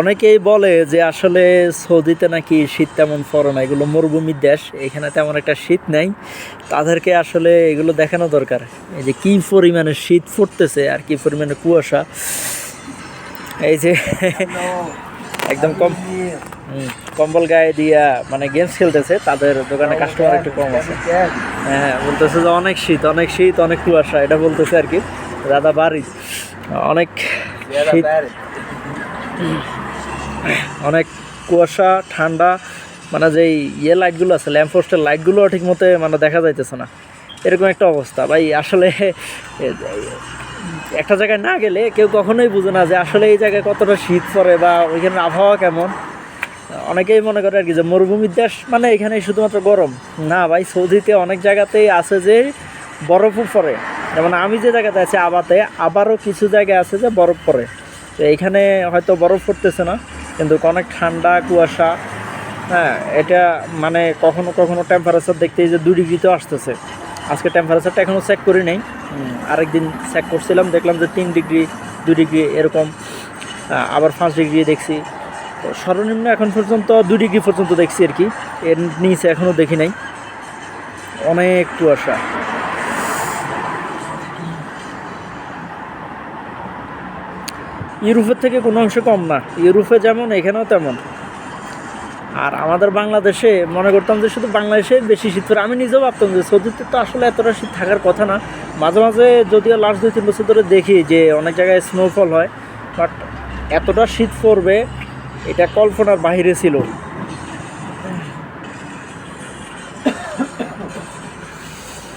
অনেকেই বলে যে আসলে সৌদিতে নাকি শীত তেমন পড়ে না এগুলো মরুভূমির দেশ এখানে তেমন একটা শীত নাই। তাদেরকে আসলে এগুলো দেখানো দরকার। এই যে কী পরিমাণে শীত পড়তেছে আর কি পরিমাণে কুয়াশা। এই যে একদম কম কম্বল গায়ে দিয়া মানে গেমস খেলতেছে তাদের দোকানে কাস্টমার একটু কম আছে। হ্যাঁ বলতেছে যে অনেক শীত অনেক শীত অনেক কুয়াশা এটা বলতেছে আর কি। দাদা বাড়ি। অনেক শীত অনেক কুয়াশা, ঠান্ডা মানে যে ইয়ে লাইটগুলো আছে ল্যাম্পপোস্টের লাইটগুলো ঠিক মতো মানে দেখা যাইতেছে না। এরকম একটা অবস্থা। ভাই, আসলে একটা জায়গায় না গেলে কেউ কখনোই বুঝে না যে আসলে এই জায়গায় কতটা শীত পড়ে বা ওইখানে আবহাওয়া কেমন। অনেকেই মনে করে আর কি যে মরুভূমির দেশ মানে এখানে শুধুমাত্র গরম। না ভাই, সৌদিতে অনেক জায়গাতেই আছে যে বরফও পড়ে। যেমন আমি যে জায়গাতে আছি আবাতে, আবারও কিছু জায়গায় আছে যে বরফ পড়ে। তো এইখানে হয়তো বরফ পড়তেছে না, কিন্তু অনেক ঠান্ডা, কুয়াশা। হ্যাঁ এটা মানে কখনো কখনো টেম্পারেচার দেখতে যে দু ডিগ্রিতেও আসতেছে। আজকে টেম্পারেচারটা এখনও চেক করি নাই। আরেকদিন চেক করছিলাম, দেখলাম যে তিন ডিগ্রি দু ডিগ্রি এরকম। আবার পাঁচ ডিগ্রি দেখছি। তো সর্বনিম্ন এখন পর্যন্ত দু ডিগ্রি পর্যন্ত দেখছি আর কি। এর নিচে এখনও দেখি নাই। অনেক কুয়াশা। ইউরোপের থেকে কোনো অংশ কম না। ইউরোপে যেমন, এখানেও তেমন। আর আমাদের বাংলাদেশে মনে করতাম যে শুধু বাংলাদেশে বেশি শীত পড়ে। আমি নিজেও ভাবতাম যে সৌদিতে তো আসলে এতটা শীত থাকার কথা না। মাঝে মাঝে যদিও লাস্ট দুই, তিন বছর ধরে দেখি যে অনেক জায়গায় স্নোফল হয় বাট এতটা শীত পড়বে, এটা কল্পনার বাহিরে ছিল।